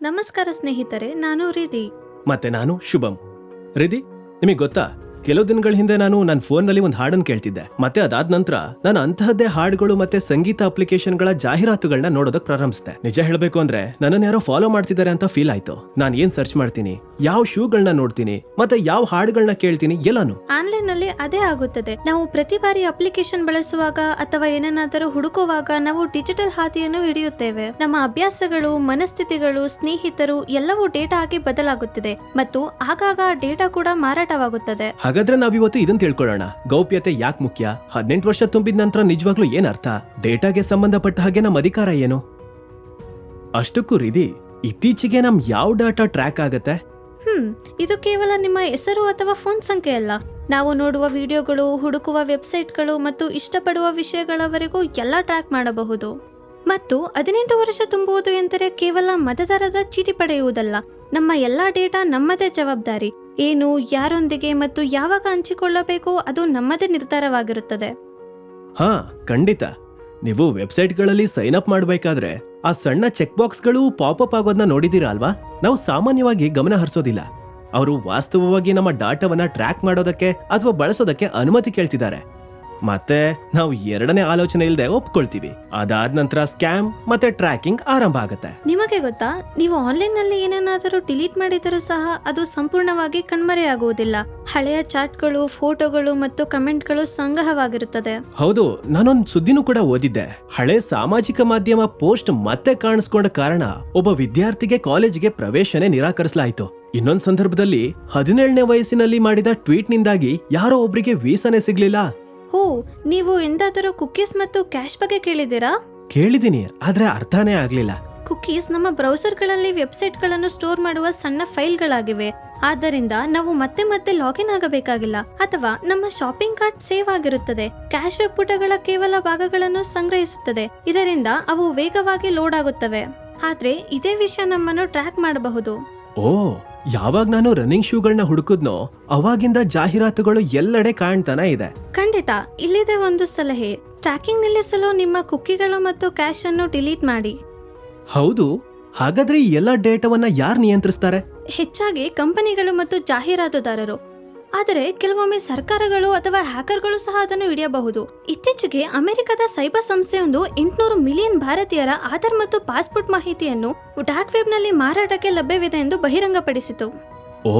ನಮಸ್ಕಾರ ಸ್ನೇಹಿತರೆ ನಾನು ರಿಧಿ. ಮತ್ತೆ ನಾನು ಶುಭಂ. ರಿಧಿ ನಿಮಗೆ ಗೊತ್ತಾ? ಕೆಲವು ದಿನಗಳ ಹಿಂದೆ ನಾನು ನನ್ನ ಫೋನ್ನಲ್ಲಿ ಒಂದು ಹಾಡನ್ನು ಕೇಳ್ತಿದ್ದೆ. ಮತ್ತೆ ಅದಾದ ನಂತರ ನಾನು ಅಂತಹದ್ದೇ ಹಾಡುಗಳು ಮತ್ತೆ ಸಂಗೀತ ಅಪ್ಲಿಕೇಶನ್ಗಳ ಜಾಹೀರಾತುಗಳನ್ನ ನೋಡೋದಕ್ಕೆ ಪ್ರಾರಂಭಿಸಿದೆ. ನಿಜ ಹೇಳಬೇಕು ಅಂದ್ರೆ ನನ್ನನ್ನು ಯಾರೋ ಫಾಲೋ ಮಾಡ್ತಿದ್ದಾರೆ ಅಂತ ಫೀಲ್ ಆಯ್ತು. ನಾನು ಏನ್ ಸರ್ಚ್ ಮಾಡ್ತೀನಿ ಯಾವ ಶೂಗಳನ್ನ ನೋಡ್ತೀನಿ ಮತ್ತೆ ಯಾವ ಹಾಡುಗಳನ್ನ ಕೇಳ್ತೀನಿ ಎಲ್ಲಾನು. ಆನ್ಲೈನ್ನಲ್ಲಿ ಅದೇ ಆಗುತ್ತದೆ. ನಾವು ಪ್ರತಿ ಬಾರಿ ಅಪ್ಲಿಕೇಶನ್ ಬಳಸುವಾಗ ಅಥವಾ ಏನನ್ನಾದರೂ ಹುಡುಕುವಾಗ ನಾವು ಡಿಜಿಟಲ್ ಹಾದಿಯನ್ನು ಹಿಡಿಯುತ್ತೇವೆ. ನಮ್ಮ ಅಭ್ಯಾಸಗಳು ಮನಸ್ಥಿತಿಗಳು ಸ್ನೇಹಿತರು ಎಲ್ಲವೂ ಡೇಟಾ ಆಗಿ ಬದಲಾಗುತ್ತಿದೆ. ಮತ್ತು ಆಗಾಗ ಡೇಟಾ ಕೂಡ ಮಾರಾಟವಾಗುತ್ತದೆ. ಹಾಗಾದ್ರೆ ನಾವಿವತ್ತು ಇದನ್ನ ತಿಳ್ಕೊಳ್ಳೋಣ. ಗೌಪ್ಯತೆ ಯಾಕೆ ಮುಖ್ಯ? ಹದಿನೆಂಟು ವರ್ಷ ತುಂಬಿದ ನಂತರ ನಿಜವಾಗ್ಲೂ ಏನರ್ಥ ಡೇಟಾಗೆ ಸಂಬಂಧಪಟ್ಟ ಹಾಗೆ ನಮ್ಮ ಅಧಿಕಾರ ಏನು? ಅಷ್ಟಕ್ಕೂ ರಿದಿ ಇತ್ತೀಚೆಗೆ ನಮ್ ಯಾವ ಡಾಟಾ ಟ್ರ್ಯಾಕ್ ಆಗತ್ತೆ? ಹ್ಮ್, ಇದು ಕೇವಲ ನಿಮ್ಮ ಹೆಸರು ಅಥವಾ ಫೋನ್ ಸಂಖ್ಯೆ ಅಲ್ಲ. ನಾವು ನೋಡುವ ವಿಡಿಯೋಗಳು, ಹುಡುಕುವ ವೆಬ್ಸೈಟ್ಗಳು ಮತ್ತು ಇಷ್ಟಪಡುವ ವಿಷಯಗಳವರೆಗೂ ಎಲ್ಲ ಟ್ರ್ಯಾಕ್ ಮಾಡಬಹುದು. ಮತ್ತು ಹದಿನೆಂಟು ವರ್ಷ ತುಂಬುವುದು ಎಂದರೆ ಕೇವಲ ಮತದಾರರ ಚೀಟಿ ಪಡೆಯುವುದಲ್ಲ. ನಮ್ಮ ಎಲ್ಲ ಡೇಟಾ ನಮ್ಮದೇ ಜವಾಬ್ದಾರಿ. ಏನು, ಯಾರೊಂದಿಗೆ ಮತ್ತು ಯಾವಾಗ ಹಂಚಿಕೊಳ್ಳಬೇಕು ಅದು ನಮ್ಮದೇ ನಿರ್ಧಾರವಾಗಿರುತ್ತದೆ. ಹಾ, ಖಂಡಿತ. ನೀವು ವೆಬ್ಸೈಟ್ಗಳಲ್ಲಿ ಸೈನ್ ಅಪ್ ಮಾಡಬೇಕಾದ್ರೆ ಆ ಸಣ್ಣ ಚೆಕ್ ಬಾಕ್ಸ್ಗಳು ಅಪ್ ಆಗೋದನ್ನ ನೋಡಿದೀರಾ ಅಲ್ವಾ? ನಾವು ಸಾಮಾನ್ಯವಾಗಿ ಗಮನ ಹರಿಸೋದಿಲ್ಲ. ಅವರು ವಾಸ್ತವವಾಗಿ ನಮ್ಮ ಡಾಟಾವನ್ನ ಟ್ರ್ಯಾಕ್ ಮಾಡೋದಕ್ಕೆ ಅಥವಾ ಬಳಸೋದಕ್ಕೆ ಅನುಮತಿ ಕೇಳ್ತಿದ್ದಾರೆ. ಮತ್ತೆ ನಾವು ಎರಡನೇ ಆಲೋಚನೆ ಇಲ್ಲದೆ ಒಪ್ಕೊಳ್ತೀವಿ. ಅದಾದ ನಂತರ ಸ್ಕ್ಯಾಮ್ ಮತ್ತೆ ಟ್ರ್ಯಾಕಿಂಗ್ ಆರಂಭ ಆಗುತ್ತೆ. ನಿಮಗೆ ಗೊತ್ತಾ? ನೀವು ಆನ್ಲೈನ್ನಲ್ಲಿ ಏನನ್ನಾದರೂ ಡಿಲೀಟ್ ಮಾಡಿದರೂ ಸಹ ಅದು ಸಂಪೂರ್ಣವಾಗಿ ಕಣ್ಮರೆಯಾಗುವುದಿಲ್ಲ ಹಳೆಯ ಚಾಟ್ಗಳು ಫೋಟೋಗಳು ಮತ್ತು ಕಮೆಂಟ್ಗಳು ಸಂಗ್ರಹವಾಗಿರುತ್ತದೆ. ಹೌದು ನಾನೊಂದ್ ಸುದ್ದಿನೂ ಕೂಡ ಓದಿದ್ದೆ. ಹಳೆ ಸಾಮಾಜಿಕ ಮಾಧ್ಯಮ ಪೋಸ್ಟ್ ಮತ್ತೆ ಕಾಣಿಸ್ಕೊಂಡ ಕಾರಣ ಒಬ್ಬ ವಿದ್ಯಾರ್ಥಿಗೆ ಕಾಲೇಜಿಗೆ ಪ್ರವೇಶನೇ ನಿರಾಕರಿಸಲಾಯಿತು. ಇನ್ನೊಂದ್ ಸಂದರ್ಭದಲ್ಲಿ ಹದಿನೇಳನೇ ವಯಸ್ಸಿನಲ್ಲಿ ಮಾಡಿದ ಟ್ವೀಟ್ ನಿಂದಾಗಿ ಯಾರೋ ಒಬ್ರಿಗೆ ವೀಸಾನೇ ಸಿಗ್ಲಿಲ್ಲ. ಹೋ ನೀವು ಎಂದಾದರೂ ಕುಕೀಸ್ ಮತ್ತು ಕ್ಯಾಶ್ ಬಗ್ಗೆ ಕೇಳಿದ್ದೀರಾ? ಕೇಳಿದೀನಿ ಆದ್ರೆ ಅರ್ಥನೇ ಆಗ್ಲಿಲ್ಲ. ಕುಕೀಸ್ ನಮ್ಮ ಬ್ರೌಸರ್ಗಳಲ್ಲಿ ವೆಬ್ಸೈಟ್ಗಳನ್ನು ಸ್ಟೋರ್ ಮಾಡುವ ಸಣ್ಣ ಫೈಲ್ಗಳಾಗಿವೆ ಆದ್ದರಿಂದ ನಾವು ಮತ್ತೆ ಮತ್ತೆ ಲಾಗಿನ್ ಆಗಬೇಕಾಗಿಲ್ಲ ಅಥವಾ ನಮ್ಮ ಶಾಪಿಂಗ್ ಕಾರ್ಟ್ ಸೇವ್ ಆಗಿರುತ್ತದೆ. ಕ್ಯಾಶ್ ವೆಬ್ ಪುಟಗಳ ಕೇವಲ ಭಾಗಗಳನ್ನು ಸಂಗ್ರಹಿಸುತ್ತದೆ. ಇದರಿಂದ ಅವು ವೇಗವಾಗಿ ಲೋಡ್ ಆಗುತ್ತವೆ. ಆದ್ರೆ ಇದೇ ವಿಷಯ ನಮ್ಮನ್ನು ಟ್ರ್ಯಾಕ್ ಮಾಡಬಹುದು. ಓ ಯಾವಾಗ ನಾನು ರನ್ನಿಂಗ್ ಶೂಗಳನ್ನ ಹುಡುಕುದ್ನೋ ಅವಾಗಿಂದ ಜಾಹೀರಾತುಗಳು ಎಲ್ಲೆಡೆ ಕಾಣ್ತಾನೆ ಇದೆ. ಖಂಡಿತ ಇಲ್ಲಿದೆ ಒಂದು ಸಲಹೆ. ಟ್ರ್ಯಾಕಿಂಗ್ ನಿಲ್ಲಿಸಲು ನಿಮ್ಮ ಕುಕ್ಕಿಗಳು ಮತ್ತು ಕ್ಯಾಶ್ ಅನ್ನು ಡಿಲೀಟ್ ಮಾಡಿ. ಹೌದು ಹಾಗಾದ್ರೆ ಈ ಎಲ್ಲ ಡೇಟಾವನ್ನ ಯಾರು ನಿಯಂತ್ರಿಸ್ತಾರೆ? ಹೆಚ್ಚಾಗಿ ಕಂಪನಿಗಳು ಮತ್ತು ಜಾಹೀರಾತುದಾರರು. ಆದರೆ ಕೆಲವೊಮ್ಮೆ ಸರ್ಕಾರಗಳು ಅಥವಾ ಹ್ಯಾಕರ್ಗಳು ಸಹ ಅದನ್ನು ಹಿಡಿಯಬಹುದು. ಇತ್ತೀಚೆಗೆ ಅಮೆರಿಕದ ಸೈಬರ್ ಸಂಸ್ಥೆಯೊಂದು ಎಂಟುನೂರು ಮಿಲಿಯನ್ ಭಾರತೀಯರ ಆಧಾರ್ ಮತ್ತು ಪಾಸ್ಪೋರ್ಟ್ ಮಾಹಿತಿಯನ್ನು ಡಾರ್ಕ್ ವೆಬ್ನಲ್ಲಿ ಮಾರಾಟಕ್ಕೆ ಲಭ್ಯವಿದೆ ಎಂದು ಬಹಿರಂಗಪಡಿಸಿತು. ಓ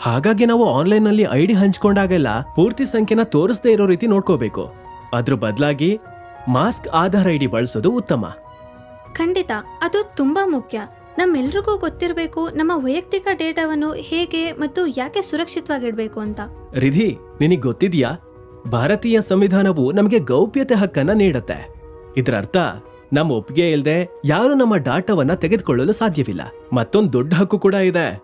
ಹಾಗಾಗಿ ನಾವು ಆನ್ಲೈನ್ನಲ್ಲಿ ಐಡಿ ಹಂಚ್ಕೊಂಡಾಗೆಲ್ಲ ಪೂರ್ತಿ ಸಂಖ್ಯೆನ ತೋರಿಸದೇ ಇರೋ ರೀತಿ ನೋಡ್ಕೋಬೇಕು. ಅದ್ರ ಬದಲಾಗಿ ಮಾಸ್ಕ್ ಆಧಾರ್ ಐಡಿ ಬಳಸೋದು ಉತ್ತಮ. ಖಂಡಿತ ಅದು ತುಂಬಾ ಮುಖ್ಯ. ನಮ್ಮೆಲ್ರಿಗೂ ಗೊತ್ತಿರಬೇಕು ನಮ್ಮ ವೈಯಕ್ತಿಕ ಡೇಟಾವನ್ನು ಹೇಗೆ ಮತ್ತು ಯಾಕೆ ಸುರಕ್ಷಿತವಾಗಿಡಬೇಕು ಅಂತ. ರಿಧಿ, ನಿನಗ್ ಗೊತ್ತಿದ್ಯಾ? ಭಾರತೀಯ ಸಂವಿಧಾನವು ನಮಗೆ ಗೌಪ್ಯತೆ ಹಕ್ಕನ್ನ ನೀಡುತ್ತೆ. ಇದರರ್ಥ ನಮ್ಮ ಒಪ್ಪಿಗೆ ಇಲ್ಲದೆ ಯಾರು ನಮ್ಮ ಡಾಟಾವನ್ನ ತೆಗೆದುಕೊಳ್ಳಲು ಸಾಧ್ಯವಿಲ್ಲ. ಮತ್ತೊಂದು ದೊಡ್ಡ ಹಕ್ಕು ಕೂಡ ಇದೆ.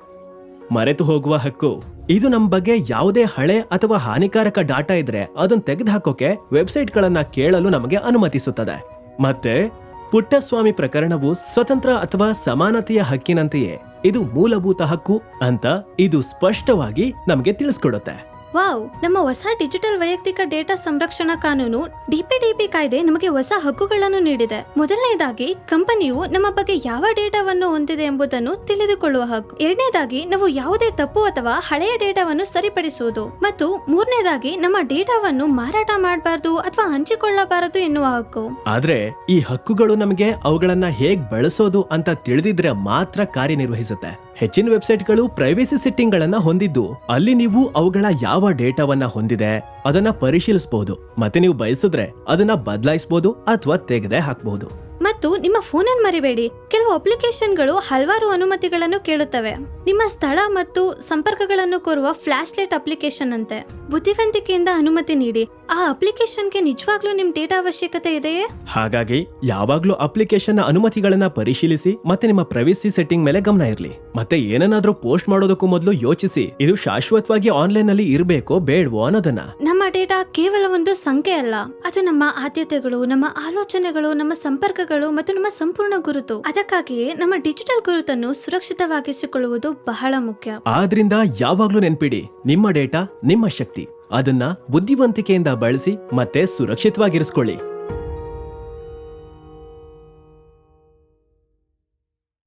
ಮರೆತು ಹೋಗುವ ಹಕ್ಕು. ಇದು ನಮ್ಮ ಬಗ್ಗೆ ಯಾವುದೇ ಹಳೆ ಅಥವಾ ಹಾನಿಕಾರಕ ಡಾಟಾ ಇದ್ರೆ ಅದನ್ನ ತೆಗೆದುಹಾಕೋಕೆ ವೆಬ್ಸೈಟ್ಗಳನ್ನ ಕೇಳಲು ನಮಗೆ ಅನುಮತಿಸುತ್ತದೆ. ಮತ್ತೆ ಪುಟ್ಟಸ್ವಾಮಿ ಪ್ರಕರಣವು ಸ್ವತಂತ್ರ ಅಥವಾ ಸಮಾನತೆಯ ಹಕ್ಕಿನಂತೆಯೇ. ಇದು ಮೂಲಭೂತ ಹಕ್ಕು ಅಂತ ಇದು ಸ್ಪಷ್ಟವಾಗಿ ನಮಗೆ ತಿಳಿಸ್ಕೊಡುತ್ತೆ. ವಾವ್, ನಮ್ಮ ಹೊಸ ಡಿಜಿಟಲ್ ವೈಯಕ್ತಿಕ ಡೇಟಾ ಸಂರಕ್ಷಣಾ ಕಾನೂನು ಡಿಪಿಡಿಪಿ ಕಾಯ್ದೆ ನಮಗೆ ಹೊಸ ಹಕ್ಕುಗಳನ್ನು ನೀಡಿದೆ. ಮೊದಲನೇದಾಗಿ, ಕಂಪನಿಯು ನಮ್ಮ ಬಗ್ಗೆ ಯಾವ ಡೇಟಾವನ್ನು ಹೊಂದಿದೆ ಎಂಬುದನ್ನು ತಿಳಿದುಕೊಳ್ಳುವ ಹಕ್ಕು. ಎರಡನೇದಾಗಿ, ನಾವು ಯಾವುದೇ ತಪ್ಪು ಅಥವಾ ಹಳೆಯ ಡೇಟಾವನ್ನು ಸರಿಪಡಿಸುವುದು. ಮತ್ತು ಮೂರನೇದಾಗಿ, ನಮ್ಮ ಡೇಟಾವನ್ನು ಮಾರಾಟ ಮಾಡಬಾರದು ಅಥವಾ ಹಂಚಿಕೊಳ್ಳಬಾರದು ಎನ್ನುವ ಹಕ್ಕು. ಆದ್ರೆ, ಈ ಹಕ್ಕುಗಳು ನಮಗೆ ಅವುಗಳನ್ನ ಹೇಗ್ ಬಳಸೋದು ಅಂತ ತಿಳಿದಿದ್ರೆ ಮಾತ್ರ ಕಾರ್ಯನಿರ್ವಹಿಸುತ್ತೆ. ಹೆಚ್ಚಿನ ವೆಬ್ಸೈಟ್ಗಳು ಪ್ರೈವೇಸಿ ಸೆಟ್ಟಿಂಗ್ ಗಳನ್ನ ಹೊಂದಿದ್ದು, ಅಲ್ಲಿ ನೀವು ಅವುಗಳ ಯಾವ ಡೇಟಾವನ್ನ ಹೊಂದಿದೆ ಅದನ್ನ ಪರಿಶೀಲಿಸಬಹುದು ಮತ್ತೆ ನೀವು ಬಯಸಿದ್ರೆ ಅದನ್ನ ಬದಲಾಯಿಸಬಹುದು ಅಥವಾ ತೆಗೆದೇ ಹಾಕಬಹುದು ಮತ್ತು ನಿಮ್ಮ ಫೋನನ್ನು ಮರಿಬೇಡಿ. ಕೆಲವು ಅಪ್ಲಿಕೇಶನ್ಗಳು ಹಲವಾರು ಅನುಮತಿಗಳನ್ನು ಕೇಳುತ್ತವೆ. ನಿಮ್ಮ ಸ್ಥಳ ಮತ್ತು ಸಂಪರ್ಕಗಳನ್ನು ಕೋರುವ ಫ್ಲಾಶ್ ಲೈಟ್ ಅಪ್ಲಿಕೇಶನ್ ಅಂತೆ. ಬುದ್ಧಿವಂತಿಕೆಯಿಂದ ಅನುಮತಿ ನೀಡಿ. ಆ ಅಪ್ಲಿಕೇಶನ್ಗೆ ನಿಜವಾಗ್ಲೂ ನಿಮ್ ಡೇಟಾ ಅವಶ್ಯಕತೆ ಇದೆಯೇ? ಹಾಗಾಗಿ ಯಾವಾಗ್ಲೂ ಅಪ್ಲಿಕೇಶನ್ ಅನುಮತಿಗಳನ್ನ ಪರಿಶೀಲಿಸಿ ಮತ್ತೆ ನಿಮ್ಮ ಪ್ರೈವೇಸಿ ಸೆಟ್ಟಿಂಗ್ ಮೇಲೆ ಗಮನ ಇರಲಿ. ಮತ್ತೆ ಏನನ್ನಾದ್ರೂ ಪೋಸ್ಟ್ ಮಾಡೋದಕ್ಕೂ ಮೊದಲು ಯೋಚಿಸಿ. ಇದು ಶಾಶ್ವತವಾಗಿ ಆನ್ಲೈನ್ ಅಲ್ಲಿ ಇರಬೇಕೋ ಬೇಡವೋ ಅನ್ನೋದನ್ನ. ನಮ್ಮ ಡೇಟಾ ಕೇವಲ ಒಂದು ಸಂಖ್ಯೆ ಅಲ್ಲ. ಅದು ನಮ್ಮ ಆದ್ಯತೆಗಳು ನಮ್ಮ ಆಲೋಚನೆಗಳು ನಮ್ಮ ಸಂಪರ್ಕಗಳು ಮತ್ತು ನಮ್ಮ ಸಂಪೂರ್ಣ ಗುರುತು. ಅದಕ್ಕಾಗಿಯೇ ನಮ್ಮ ಡಿಜಿಟಲ್ ಗುರುತನ್ನು ಸುರಕ್ಷಿತವಾಗಿಸಿಕೊಳ್ಳುವುದು ಬಹಳ ಮುಖ್ಯ. ಆದ್ರಿಂದ ಯಾವಾಗ್ಲೂ ನೆನ್ಪಿಡಿ ನಿಮ್ಮ ಡೇಟಾ ನಿಮ್ಮ ಶಕ್ತಿ. ಅದನ್ನ ಬುದ್ಧಿವಂತಿಕೆಯಿಂದ ಬಳಸಿ ಮತ್ತೆ ಸುರಕ್ಷಿತವಾಗಿರಿಸ್ಕೊಳ್ಳಿ.